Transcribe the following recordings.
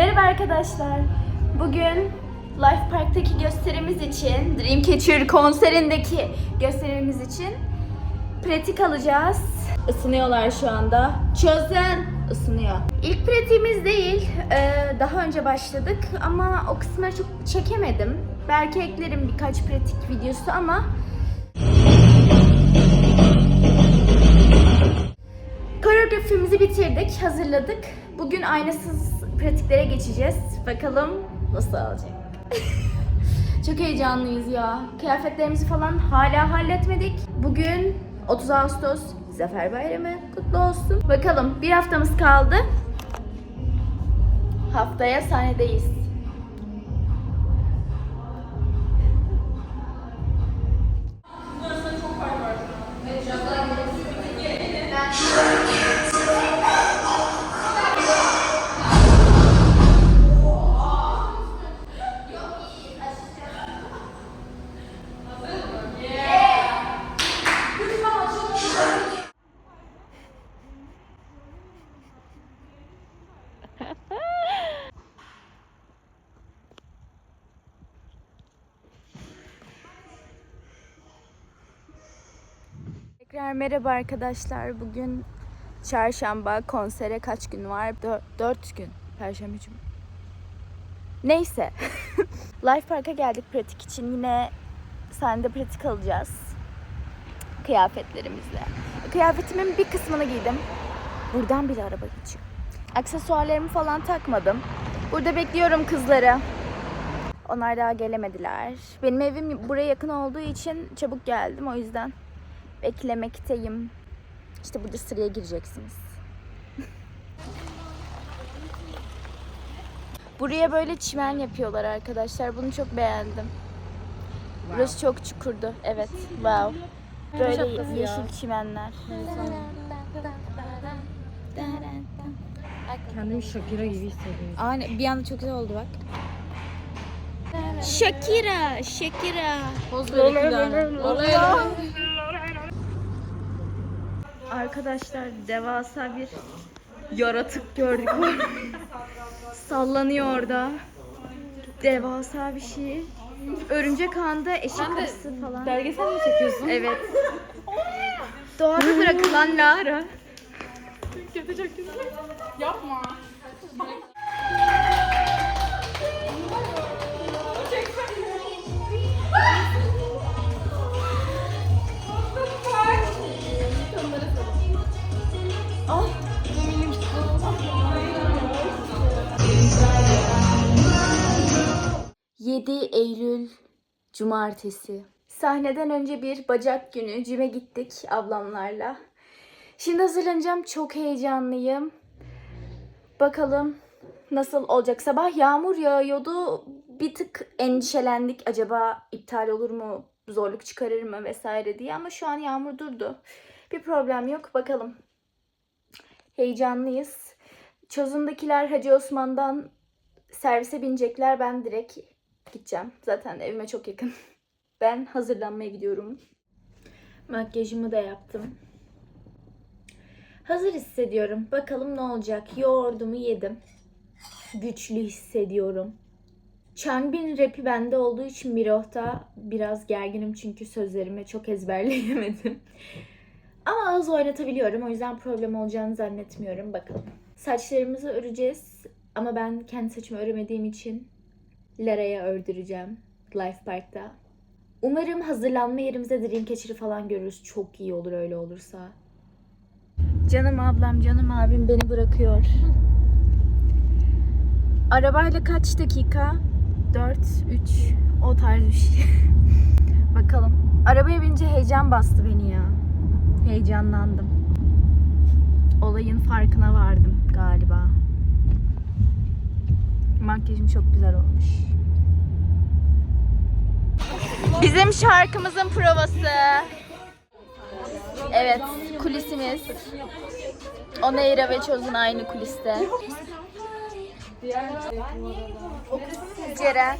Merhaba arkadaşlar. Bugün Life Park'taki gösterimiz için, Dreamcatcher konserindeki gösterimimiz için pratik alacağız. Isınıyorlar şu anda. Çözün. Isınıyor. İlk pratiğimiz değil. ee, Daha önce başladık ama o kısmları çok çekemedim. Belki eklerim birkaç pratik videosu ama Koreografimizi bitirdik, hazırladık. Bugün aynasız pratiklere geçeceğiz. Bakalım nasıl olacak. Çok heyecanlıyız ya. Kıyafetlerimizi falan hala halletmedik. Bugün 30 Ağustos Zafer Bayramı kutlu olsun. Bakalım bir haftamız kaldı. Haftaya sahnedeyiz. Tekrar merhaba arkadaşlar. Bugün çarşamba konsere kaç gün var? Dö- dört gün. Perşembe cuma. Neyse. Life Park'a geldik pratik için. Yine sahnede pratik alacağız. Kıyafetlerimizle. Kıyafetimin bir kısmını giydim. Buradan bile araba geçiyor. Aksesuarlarımı falan takmadım. Burada bekliyorum kızları. Onlar daha gelemediler. Benim evim buraya yakın olduğu için çabuk geldim o yüzden beklemekteyim. İşte burada sıraya gireceksiniz. Buraya böyle çimen yapıyorlar arkadaşlar. Bunu çok beğendim. Burası çok çukurdu. Evet. Wow. Böyle yeşil çimenler. Kendimi Shakira gibi hissediyorum. Aynen. Bir anda çok güzel oldu bak. Shakira, Shakira. Poz verin Arkadaşlar devasa bir yaratık gördük. Sallanıyor orada. Devasa bir şey. Örümcek ağında eşek arısı falan. Belgesel mi çekiyorsun? Evet. Doğada bırakılan Lara. Yapma. 7 Eylül Cumartesi. Sahneden önce bir bacak günü cime gittik ablamlarla. Şimdi hazırlanacağım. Çok heyecanlıyım. Bakalım nasıl olacak. Sabah yağmur yağıyordu. Bir tık endişelendik. Acaba iptal olur mu? Zorluk çıkarır mı vesaire diye. Ama şu an yağmur durdu. Bir problem yok. Bakalım. Heyecanlıyız. Çözümdekiler Hacı Osman'dan servise binecekler. Ben direkt gideceğim. Zaten evime çok yakın. Ben hazırlanmaya gidiyorum. Makyajımı da yaptım. Hazır hissediyorum. Bakalım ne olacak. Yoğurdumu yedim. Güçlü hissediyorum. Changbin rapi bende olduğu için Miroh'ta biraz gerginim çünkü sözlerimi çok ezberleyemedim. Ama az oynatabiliyorum. O yüzden problem olacağını zannetmiyorum. Bakalım. Saçlarımızı öreceğiz. Ama ben kendi saçımı öremediğim için Lara'ya ördüreceğim. Life Park'ta. Umarım hazırlanma yerimizde Dreamcatcher'ı falan görürüz. Çok iyi olur öyle olursa. Canım ablam, canım abim beni bırakıyor. Arabayla kaç dakika? 4, 3, o tarz bir şey. Bakalım. Arabaya binince heyecan bastı beni ya. Heyecanlandım. Olayın farkına vardım galiba. Makyajım çok güzel olmuş. Bizim şarkımızın provası. Evet, kulisimiz. Oneira ve Çozun aynı kuliste. Ceren.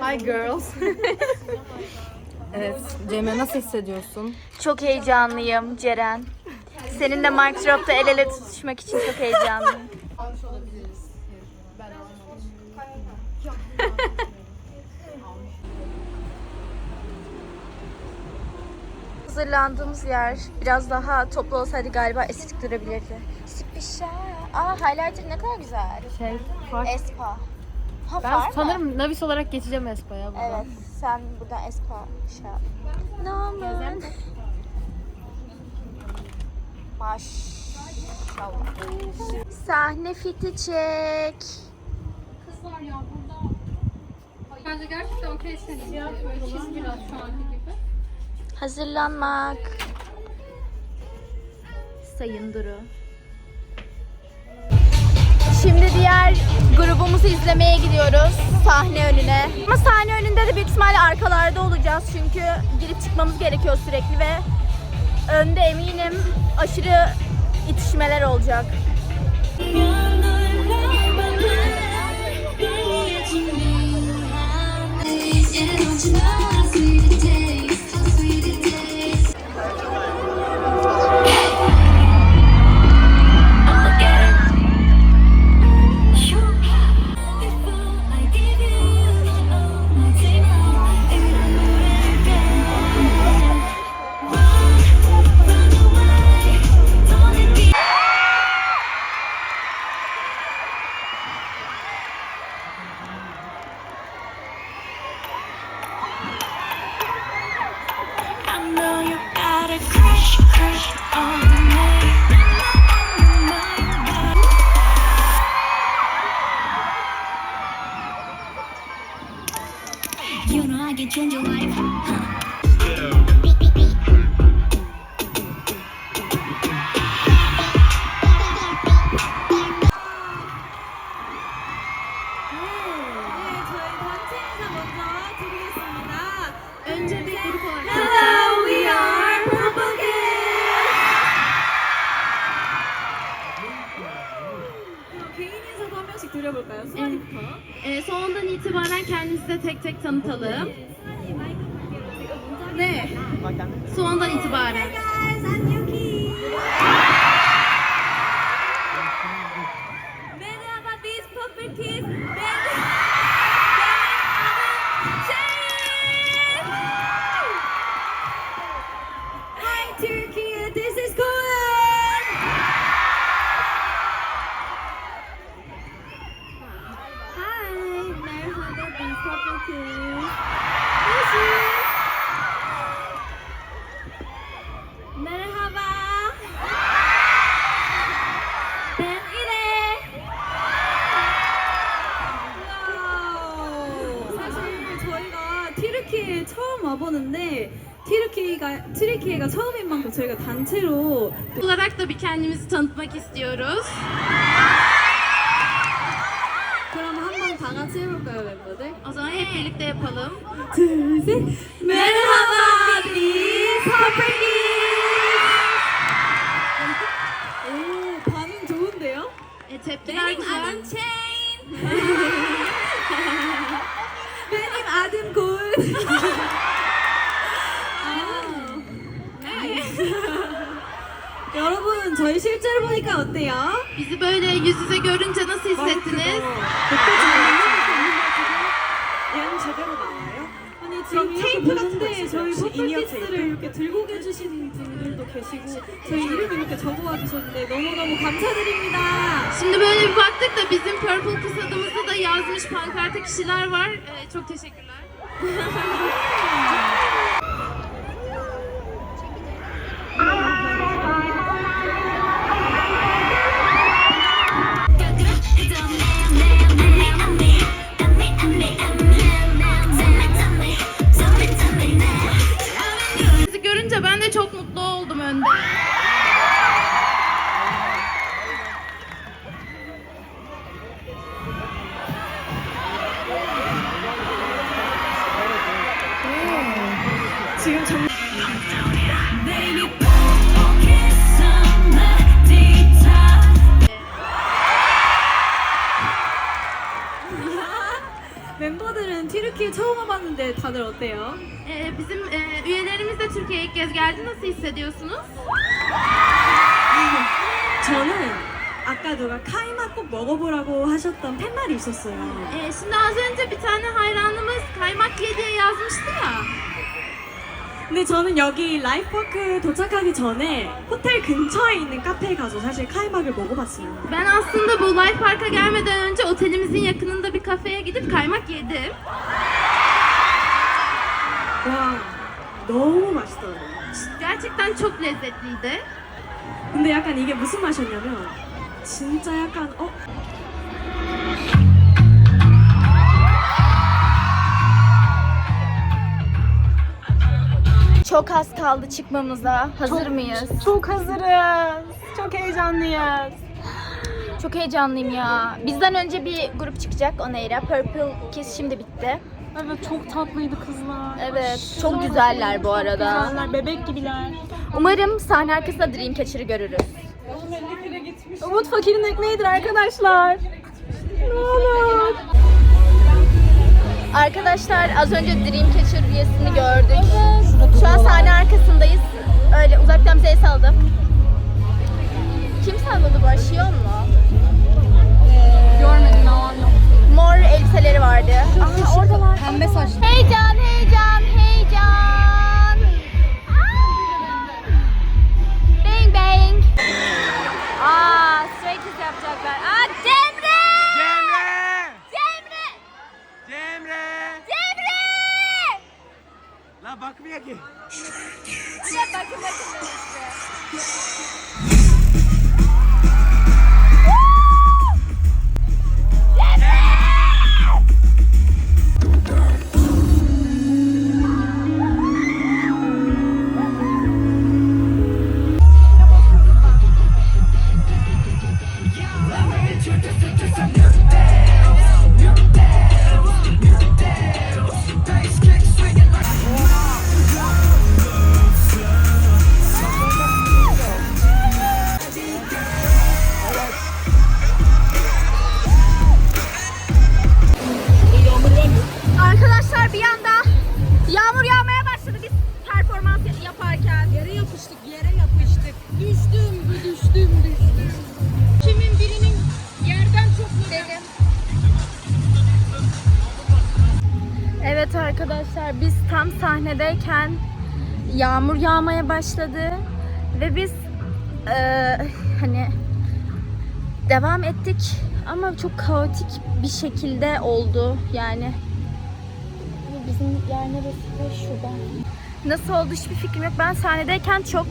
Hi girls. evet. Cemre nasıl hissediyorsun? Çok heyecanlıyım Ceren. Seninle Mic Drop'ta el ele tutuşmak için çok heyecanlıyım. Hazırlandığımız yer biraz daha toplu olsaydı galiba estetik durabilirdi. Spişa. Aa highlighter ne kadar güzel. Şey, fark. Espa. Ha Ben far mı? sanırım Navis olarak geçeceğim Espa'ya buradan. Evet, sen buradan Espa şey yap. Naman. Maşallah. Sahne fiti çek. Kızlar ya bence gerçekten böyle çiz biraz şu anki gibi. Hazırlanmak. Sayın Duru. Şimdi diğer grubumuzu izlemeye gidiyoruz sahne önüne. Ama sahne önünde de büyük ihtimalle arkalarda olacağız çünkü girip çıkmamız gerekiyor sürekli ve önde eminim aşırı itişmeler olacak. Imagine us with You know I can change your life. Hello, Şu andan itibaren. 티르키가 트리키가 처음인 만큼 저희가 단체로 olarak da bir kendimizi tanıtmak istiyoruz. 그럼 한 번 다 같이 해볼까요 멤버들? O zaman hep birlikte yapalım. 둘 셋 Merhaba biz Purple 저희 실제로 보니까 어때요? Bizi böyle yüz yüze görünce nasıl hissettiniz? 얘는 제대로 나와요? 아니 지금 이렇게 보는데 저희 퍼플키스를 이렇게 들고 계주신 분들도 계시고 저희 이름 이렇게 적어와 주셨는데 너무너무 감사드립니다 Şimdi böyle bir baktık da bizim Purple adımızda da yazmış pankarta kişiler var. E, çok teşekkürler. 다들 어때요? Ee, bizim e, üyelerimiz de Türkiye'ye ilk kez geldi. Nasıl hissediyorsunuz? 저는 아까 누가 카이마 꼭 먹어보라고 하셨던 팻말이 있었어요. Ee, şimdi az önce bir tane hayranımız kaymak ye diye yazmıştı ya. 근데 저는 여기 라이프워크 도착하기 전에 호텔 근처에 있는 카페에 가서 사실 카이막을 먹어봤어요. Ben aslında bu Life Park'a gelmeden önce otelimizin yakınında bir kafeye gidip kaymak yedim. 와, 너무 맛있더라고요. Gerçekten çok lezzetliydi. 근데 약간 이게 무슨 맛이었냐면 진짜 약간 어 Çok az kaldı çıkmamıza. Hazır mıyız? Çok hazırız. Çok heyecanlıyız. Çok heyecanlıyım ya. Bizden önce bir grup çıkacak Oneyra. Purple Kiss şimdi bitti. Evet çok tatlıydı kızlar. Evet, çok güzeller bu arada. Güzeller, bebek gibiler. Umarım sahne arkasında Dreamcatcher'ı görürüz. Umut fakirin ekmeğidir arkadaşlar. Ne olur. Arkadaşlar az önce Dreamcatcher üyesini gördük. Şu an sahne arkasındayız. Öyle uzaktan bize el salladı. Kim salladı başlıyor mu? Görmedim yalan yok. Mor elbiseleri vardı. Aha oradalar. Pembe saç. Heyecan, heyecan, heyecan. Arkadaşlar biz tam sahnedeyken yağmur yağmaya başladı ve biz eee, hani devam ettik ama çok kaotik bir şekilde oldu yani. Bizim yer neresi? Şurada. Nasıl oldu hiçbir fikrim yok. Ben sahnedeyken çok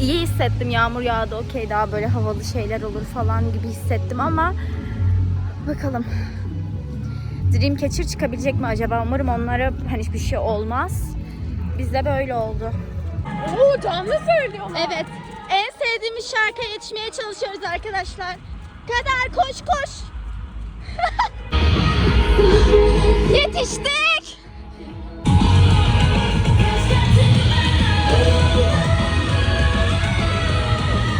iyi hissettim. Yağmur yağdı okey daha böyle havalı şeyler olur falan gibi hissettim ama bakalım. Dreamcatcher çıkabilecek mi acaba? Umarım onlara hani hiçbir şey olmaz. Bizde böyle oldu. Oo canlı söylüyor. Evet. En sevdiğimiz şarkıya yetişmeye çalışıyoruz arkadaşlar. Kader koş koş. Yetiştik.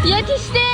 Yetiştik.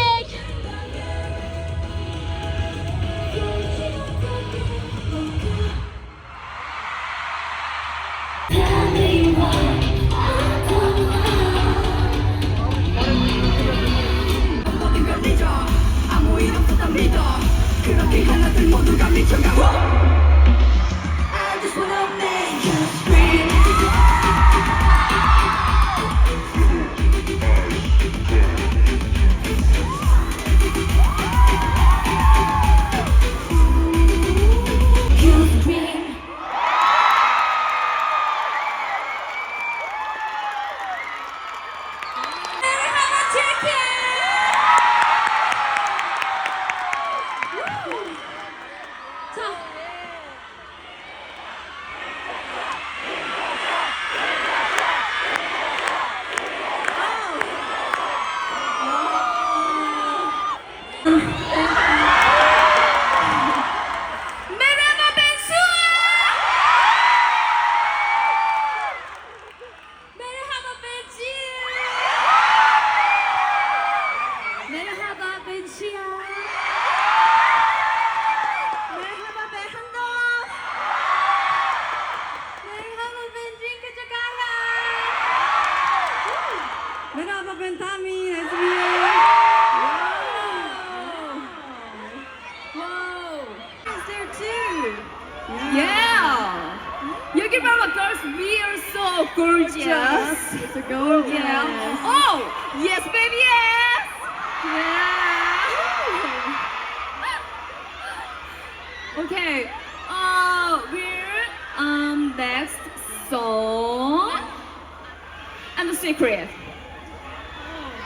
Secret.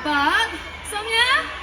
But Sonia.